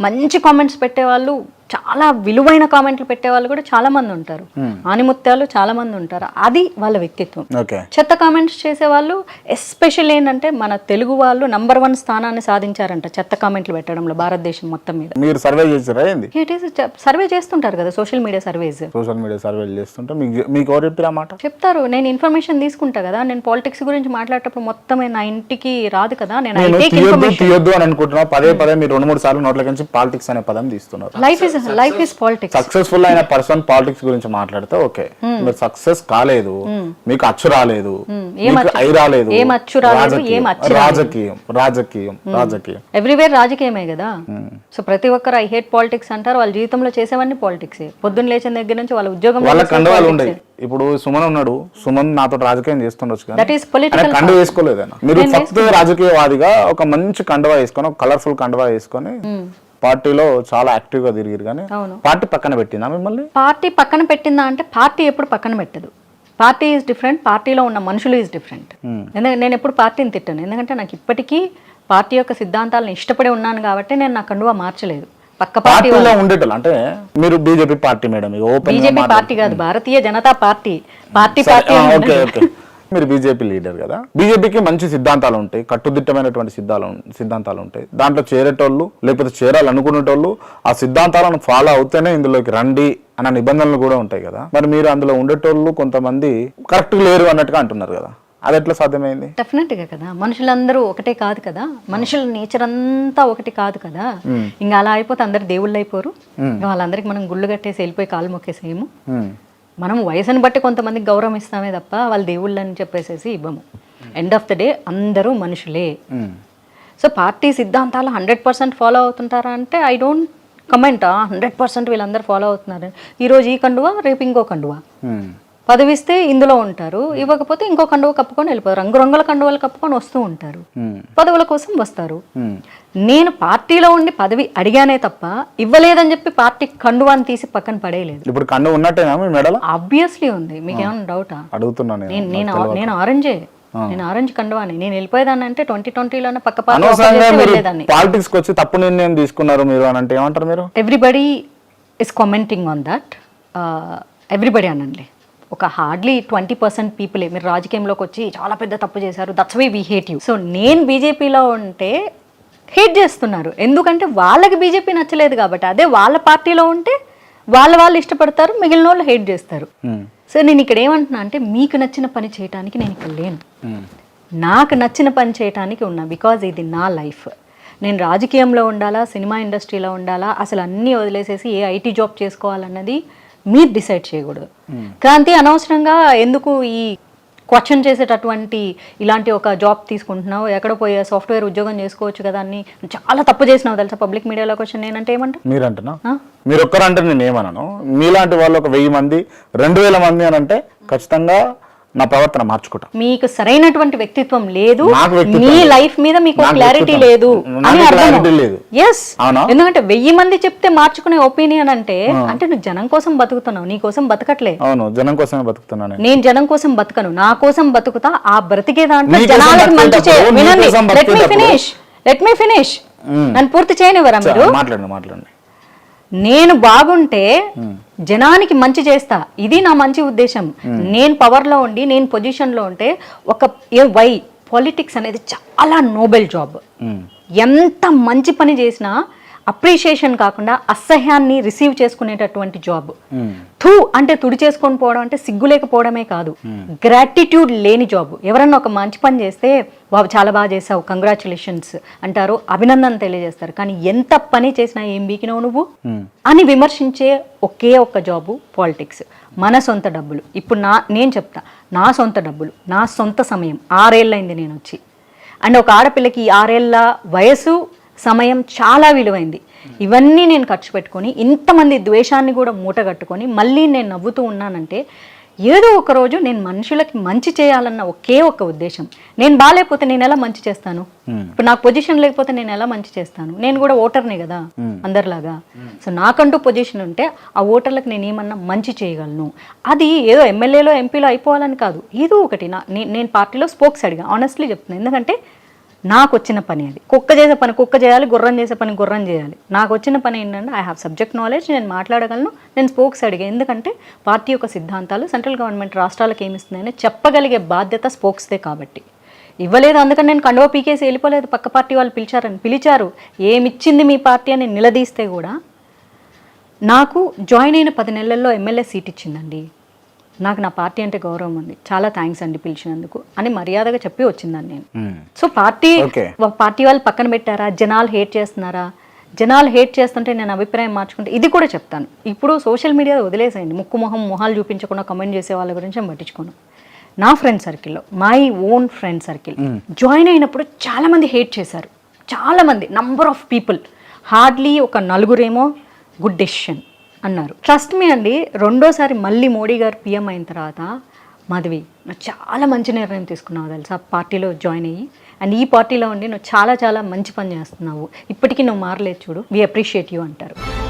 మంచి కామెంట్స్ పెట్టేవాళ్ళు చాలా విలువైన కామెంట్లు పెట్టేవాళ్ళు కూడా చాలా మంది ఉంటారు. ఆనిముత్యాలు చాలా మంది ఉంటారు. అది వాళ్ళ వ్యక్తిత్వం. చెత్త కామెంట్స్ చేసేవాళ్ళు ఎస్పెషల్ ఏంటంటే మన తెలుగు వాళ్ళు నంబర్ వన్ స్థానాన్ని సాధించారంట చెత్త కామెంట్లు పెట్టడంలో భారతదేశం మొత్తం మీద. మీరు సర్వే చేసారా ఏంది? ఇట్ ఈస్ సర్వే చేస్తుంటారు కదా social media surveys social media సర్వేలు చేస్తుంటే మీకు ఎవరు చెప్తారు. నేను ఇన్ఫర్మేషన్ తీసుకుంటా కదా. నేను పాలిటిక్స్ గురించి మాట్లాడేటప్పుడు మొత్తం నా ఇంటికి రాదు కదా. నేను తీయొద్దు అని అనుకుంటున్నా పదే పదే మీరు రెండు మూడు సార్లు నోట్ల నుంచి పాలిటిక్స్ అనే పదం తీస్తున్నారు. Life is life is politics successful అయిన పర్సన్ పాలిటిక్స్ గురించి మాట్లాడితే ఓకే. మీరు సక్సెస్ కాలేదు. మీకు అచ్చు రాలేదు. ఐ రాలేదు. అచ్చు రాలేదు, రాజకీయం, రాజకీయం. రాజకీయం. రాజకీయం. ఎవ్రీవేర్ రాజకీయమే కదా? సో ప్రతి ఒక్కరు ఐ హేట్ పాలిటిక్స్ అంటారు. వాళ్ళ జీవితంలో చేసేవన్నీ పాలిటిక్స్ పొద్దున్న లేచిన దగ్గర నుంచి వాళ్ళ ఉద్యోగం వాళ్ళ కండవాలు ఉండయి ఇప్పుడు సుమన్ ఉన్నాడు. సుమన్ నాతో రాజకీయం చేస్తుండొచ్చు కండ వేసుకోలేదన్న మీరు ఫస్ట్ రాజకీయవాదిగా ఒక మంచి కండవా వేసుకొని ఒక కలర్ఫుల్ కండవా వేసుకొని పార్టీలో చాలా యాక్టివ్గా తిరిగిరు కానీ పార్టీ పక్కన పెట్టిందా మిమ్మల్ని? పార్టీ పక్కన పెట్టిందా అంటే పార్టీ ఎప్పుడు పక్కన పెట్టదు. పార్టీ ఈజ్ డిఫరెంట్ పార్టీలో ఉన్న మనుషులు ఈజ్ డిఫరెంట్ ఎందుకంటే నేను ఎప్పుడు పార్టీని తిట్టాను. ఎందుకంటే నాకు ఇప్పటికీ పార్టీ యొక్క సిద్ధాంతాలను ఇష్టపడి ఉన్నాను కాబట్టి నేను నా కండువా మార్చలేదు. పక్క పార్టీ పార్టీలో ఉండేటోళ్ళు అంటే మీరు BJP party madam BJP party కాదు Bharatiya Janata party. Party party మీరు బీజేపీ లీడర్ కదా? బీజేపీకి మంచి సిద్ధాంతాలు ఉంటాయి కట్టుదిట్టమైనటువంటి సిద్ధాలు సిద్ధాంతాలు ఉంటాయి. దాంట్లో చేరేటోళ్ళు లేకపోతే చేరాలనుకునేటోళ్ళు ఆ సిద్ధాంతాలను ఫాలో అవుతేనే ఇందులోకి రండి అన్న నిబంధనలు కూడా ఉంటాయి కదా? మరి మీరు అందులో ఉండేటోళ్ళు కొంతమంది కరెక్ట్ లేరు అన్నట్టుగా అంటున్నారు కదా? అది ఎట్లా సాధ్యమైంది? డెఫినెట్గా కదా. మనుషులందరూ ఒకటే కాదు కదా? మనుషుల నేచర్ అంతా ఒకటి కాదు కదా? ఇంకా అలా అయిపోతే అందరు దేవుళ్ళు అయిపోరు. వాళ్ళందరికి మనం గుళ్ళు కట్టేసి వెళ్ళిపోయి కాలు మొక్కేసేయము. మనం వయసుని బట్టి కొంతమందికి గౌరవం ఇస్తామే తప్ప వాళ్ళు దేవుళ్ళు అని చెప్పేసేసి ఇవ్వము ఎండ్ ఆఫ్ ద డే అందరూ మనుషులే. సో పార్టీ సిద్ధాంతాలు హండ్రెడ్ పర్సెంట్ ఫాలో అవుతుంటారా అంటే I don't comment hundred percent వీళ్ళందరూ ఫాలో అవుతున్నారు ఈరోజు ఈ కండువా రేపు ఇంకో కండువా హ్మ్. పదవిస్తే ఇందులో ఉంటారు. ఇవ్వకపోతే ఇంకో కండువ కప్పుకొని వెళ్ళిపోతారు. రంగురంగుల కండువలు కప్పుకొని వస్తూ ఉంటారు. పదవుల కోసం వస్తారు. నేను పార్టీలో ఉండి పదవి అడిగానే తప్ప ఇవ్వలేదని చెప్పి పార్టీ కండువాన్ని తీసి పక్కన పడేయలేదు. ఇప్పుడు కన్ను ఉన్నట్టేనా ఆబ్వియస్లీ ఉంది. మీకేమైనా డౌటా? అడుగుతున్నా నేను. నేను ఆరెంజే. నేను ఆరెంజ్ కండువాని. నేను వెళ్ళిపోయేదాన్ని అంటే ట్వంటీ ట్వంటీలోనే పక్క వెళ్ళేదాన్ని. పాలిటిక్స్ వచ్చి తప్పు నిర్ణయం తీసుకున్నారు మీరు అని అంటే ఏమంటారు మీరు? Everybody is commenting on that everybody అనండి. ఒక హార్డ్లీ ట్వంటీ పర్సెంట్ పీపులే మీరు రాజకీయంలోకి వచ్చి చాలా పెద్ద తప్పు చేశారు. That's why we hate you so నేను బీజేపీలో ఉంటే హేట్ చేస్తున్నారు. ఎందుకంటే వాళ్ళకి బీజేపీ నచ్చలేదు కాబట్టి. అదే వాళ్ళ పార్టీలో ఉంటే వాళ్ళ వాళ్ళు ఇష్టపడతారు మిగిలిన వాళ్ళు హేట్ చేస్తారు. సో నేను ఇక్కడ ఏమంటున్నా అంటే మీకు నచ్చిన పని చేయడానికి నేను ఇక్కడ లేను. హ్మ్. నాకు నచ్చిన పని చేయటానికి ఉన్నా బికాజ్ ఇది నా లైఫ్ నేను రాజకీయంలో ఉండాలా సినిమా ఇండస్ట్రీలో ఉండాలా అసలు అన్నీ వదిలేసేసి ఏ ఐటీ జాబ్ చేసుకోవాలన్నది మీరు డిసైడ్ చేయకూడదు. క్రాంతి అనవసరంగా ఎందుకు ఈ క్వశ్చన్ చేసేటటువంటి ఇలాంటి ఒక జాబ్ తీసుకుంటున్నావు? ఎక్కడ పోయే సాఫ్ట్వేర్ ఉద్యోగం చేసుకోవచ్చు కదా అని చాలా తప్పు చేసినావు తెలుసా పబ్లిక్ మీడియాలోకి వచ్చి నేనంటే ఏమంటా? మీరంటనా? ఆ? మీరు ఒక్కరంటే నేను ఏమనను? మీలాంటి వాళ్ళు ఒక వెయ్యి మంది రెండు వేల మంది అని అంటే ఖచ్చితంగా నా ప్రవర్తన మార్చుకుంటా. మీకు సరైనటువంటి వ్యక్తిత్వం లేదు. మీ. లైఫ్ మీద మీకు క్లారిటీ. లేదు నాకు అని clarity అర్థం లేదు. ఎస్ అవునా? ఎందుకంటే వెయ్యి మంది చెప్తే మార్చుకునే ఒపీనియన్ అంటే అంటే నువ్వు జనం కోసం బతుకుతున్నావు నీ కోసం బతకట్లే. అవును జనం కోసమే బతుకుతున్నాను నేను. జనం కోసం బతకను నా కోసం బతుకుతా ఆ బ్రతికే దాంట్లో నీ కోసం జనాలకి మంచి చే- బతికేటప్పుడు, నీ వినండి కోసం లెట్ మీ బతికేటప్పుడు- ఫినిష్ లెట్ మీ ఫినిష్ నన్ను పూర్తి చేయనివ్వరా మీరు? మాట్లాడండి మాట్లాడండి. నేను బాగుంటే జనానికి మంచి చేస్తా. ఇది నా మంచి ఉద్దేశం. నేను పవర్లో ఉండి నేను పొజిషన్లో ఉంటే ఒక ఏ వై పాలిటిక్స్ అనేది చాలా నోబెల్ జాబ్. ఎంత మంచి పని చేసినా అప్రిషియేషన్ కాకుండా అసహ్యాన్ని రిసీవ్ చేసుకునేటటువంటి జాబ్. థూ అంటే తుడి చేసుకొని పోవడం అంటే సిగ్గు లేకపోవడమే కాదు. గ్రాటిట్యూడ్ లేని జాబ్. ఎవరన్నా ఒక మంచి పని చేస్తే బాబు చాలా బాగా చేసావు కంగ్రాచులేషన్స్ అంటారు అభినందన తెలియజేస్తారు. కానీ ఎంత పని చేసినా ఏం బీకినావు నువ్వు? అని విమర్శించే ఒకే ఒక్క జాబు పాలిటిక్స్. మన సొంత డబ్బులు. ఇప్పుడు నా నేను చెప్తా నా సొంత డబ్బులు నా సొంత సమయం. ఆరేళ్ళైంది నేను వచ్చి అండ్ ఒక ఆడపిల్లకి ఈ ఆరేళ్ళ వయసు సమయం చాలా విలువైంది. ఇవన్నీ నేను ఖర్చు పెట్టుకొని ఇంతమంది ద్వేషాన్ని కూడా మూట కట్టుకొని మళ్ళీ నేను నవ్వుతూ ఉన్నానంటే ఏదో ఒక రోజు నేను మనుషులకి మంచి చేయాలన్న ఒకే ఒక ఉద్దేశం. నేను బాగాలేకపోతే నేను ఎలా మంచి చేస్తాను? ఇప్పుడు నాకు పొజిషన్ లేకపోతే నేను ఎలా మంచి చేస్తాను? నేను కూడా ఓటర్ని కదా అందరిలాగా. సో నాకంటూ పొజిషన్ ఉంటే ఆ ఓటర్లకు నేను ఏమన్నా మంచి చేయగలను? అది ఏదో ఎమ్మెల్యేలో ఎంపీలో అయిపోవాలని కాదు. ఏదో ఒకటి. నా నే- నేను పార్టీలో స్పోక్స్ అడిగా. ఆనెస్ట్లీ చెప్తున్నాను ఎందుకంటే నాకు వచ్చిన పని అది. కుక్క చేసే పని కుక్క చేయాలి గుర్రం చేసే పని గుర్రం చేయాలి. నాకు వచ్చిన పని ఏంటంటే ఐ హ్యావ్ సబ్జెక్ట్ నాలెడ్జ్ నేను మాట్లాడగలను నేను స్పోక్స్ అడిగా. ఎందుకంటే పార్టీ యొక్క సిద్ధాంతాలు సెంట్రల్ గవర్నమెంట్ రాష్ట్రాలకు ఏమిస్తున్నాయని చెప్పగలిగే బాధ్యత స్పోక్స్దే కాబట్టి. ఇవ్వలేదు అందుకని నేను కండువా పీకేసి వెళ్ళిపోలేదు. పక్క పార్టీ వాళ్ళు పిలిచారని పిలిచారు. ఏమిచ్చింది మీ పార్టీ అని నిలదీస్తే కూడా నాకు జాయిన్ అయిన పది నెలల్లో ఎమ్మెల్యే సీట్ ఇచ్చిందండి. నాకు నా పార్టీ అంటే గౌరవం ఉంది. చాలా థ్యాంక్స్ అండి పిలిచినందుకు. అని మర్యాదగా చెప్పి వచ్చిందని నేను. సో పార్టీ పార్టీ వాళ్ళు పక్కన పెట్టారా? జనాలు హేట్ చేస్తున్నారా? జనాలు హేట్ చేస్తుంటే నేను అభిప్రాయం మార్చుకుంటే ఇది కూడా చెప్తాను. ఇప్పుడు సోషల్ మీడియా వదిలేసేయండి. ముక్కు మొహం మొహాలు చూపించకుండా కమెంట్ చేసే వాళ్ళ గురించి నేను పట్టించుకోను. నా ఫ్రెండ్ సర్కిల్లో my own friend circle join అయినప్పుడు చాలా మంది హేట్ చేశారు. చాలా మంది నంబర్ ఆఫ్ పీపుల్ హార్డ్లీ ఒక నలుగురేమో గుడ్ డెసిషన్ అన్నారు. ట్రస్ట్ మీ అండి రెండోసారి మళ్ళీ మోడీ గారు పిఎం అయిన తర్వాత మాధవి నువ్వు చాలా మంచి నిర్ణయం తీసుకున్నావు తెలుసా? పార్టీలో జాయిన్ అయ్యి. అండ్ ఈ పార్టీలో ఉండి నువ్వు చాలా చాలా మంచి పని చేస్తున్నావు. ఇప్పటికీ నువ్వు మారలేదు చూడు. వి అప్రిషియేట్ యూ అంటారు.